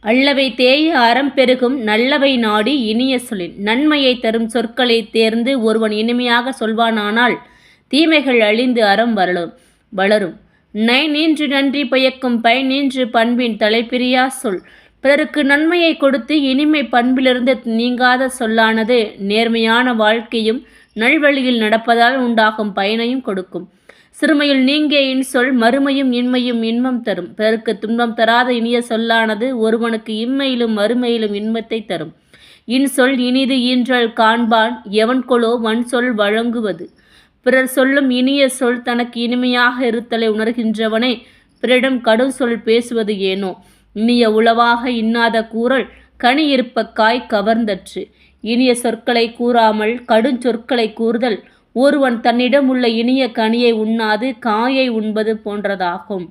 அல்லவை தேய அறம் பெருகும் நல்லவை நாடி இனிய சொல்லின். நன்மையை தரும் சொற்களை தேர்ந்து ஒருவன் இனிமையாக சொல்வானானால் தீமைகள் அழிந்து அறம் வளரும் வளரும். நை நீன்று நன்றி பயக்கும் பை நின்று பண்பின் தலைப்பிரியா சொல். பிறருக்கு நன்மையை கொடுத்து இனிமை பண்பிலிருந்து நீங்காத சொல்லானது நேர்மையான வாழ்க்கையும் நல்வழியில் நடப்பதால் உண்டாகும் பயனையும் கொடுக்கும். சிறுமையில் நீங்கே இன்சொல் மறுமையும் இன்மையும் இன்பம் தரும். பிறருக்கு துன்பம் தராத இனிய சொல்லானது ஒருவனுக்கு இம்மையிலும் மறுமையிலும் இன்பத்தை தரும். இன்சொல் இனிது ஈன்றல் காண்பான் எவன்கொளோ வன்சொல் வன் சொல் வழங்குவது. பிறர் சொல்லும் இனிய சொல் தனக்கு இனிமையாக இருத்தலை உணர்கின்றவனே பிறரிடம் கடும் சொல் பேசுவது ஏனோ? இனிய உளவாக இன்னாத கூறல் கனி இருப்ப காய் கவர்ந்தற்று. இனிய சொற்களை கூறாமல் கடும் சொற்களை கூறுதல் ஒருவன் தன்னிடம் உள்ள இனிய கனியை உண்ணாது காயை உண்பது போன்றதாகும்.